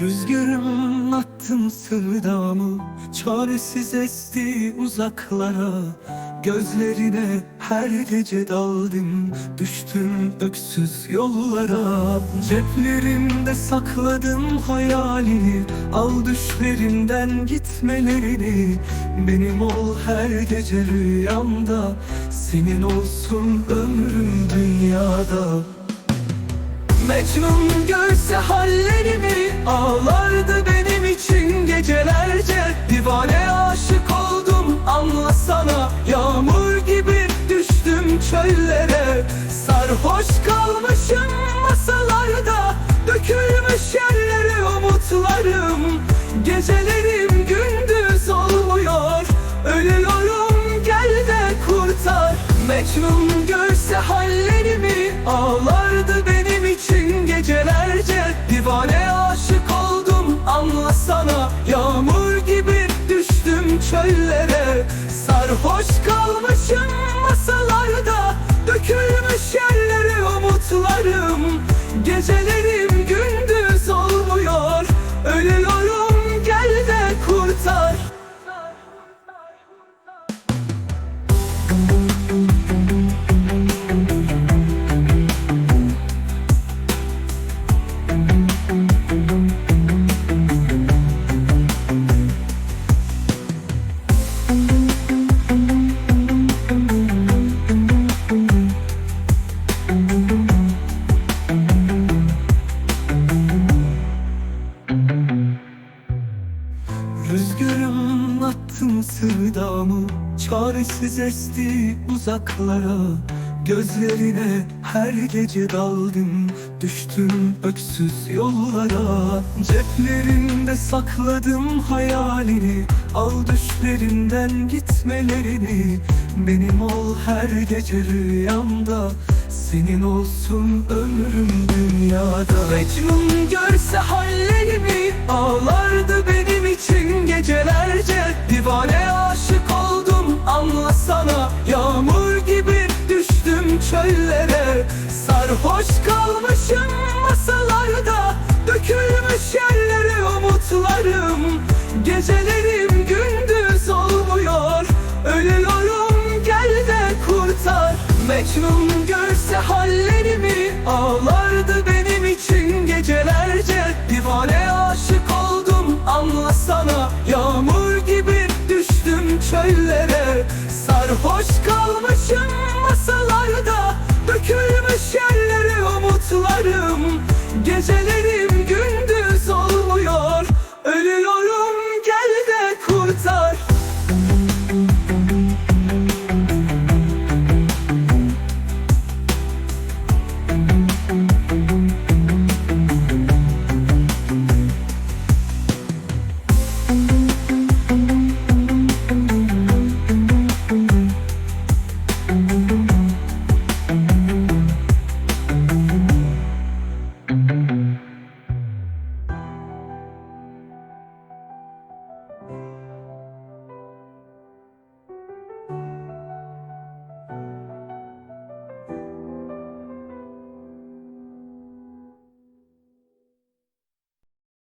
Rüzgarım attım sevdamı Çaresiz esti uzaklara. Gözlerine her gece daldım Düştüm öksüz yollara. Ceplerimde sakladım hayalini Al düşlerinden gitmelerini. Benim ol her gece rüyamda Senin olsun ömrüm dünyada Mecnun görse hallerimi Ağlardı benim için gecelerce. Divane aşık oldum anlasana. Yağmur gibi düştüm çöllere. Sarhoş kalmışım masalarda Dökülmüş yerlere umutlarım. Gecelerim gündüz olmuyor Ölüyorum gel de kurtar. Mecnun görse hallerimi Ağlardı Sarhoş kalmışım masalarda Dökülmüş yerlere umutlarım. Gecelerim Attım sevdamı Çaresiz esti uzaklara. Gözlerine her gece daldım Düştüm öksüz yollara. Ceplerimde sakladım hayalini Al düşlerinden gitmelerini. Benim ol her gece rüyamda Senin olsun ömrüm dünyada. Mecnun görse hallerimi Ağlardı benim Sarhoş kalmışım masalarda Dökülmüş yerlere umutlarım. Gecelerim gündüz olmuyor Ölüyorum gel de kurtar. Mecnun görse hallerimi Ağlardı benim için gecelerce. Divane aşık oldum anlasana. Yağmur gibi düştüm çöllere. Sarhoş Gecelerim gündüz olmuyor Ölüyorum gel de kurtar.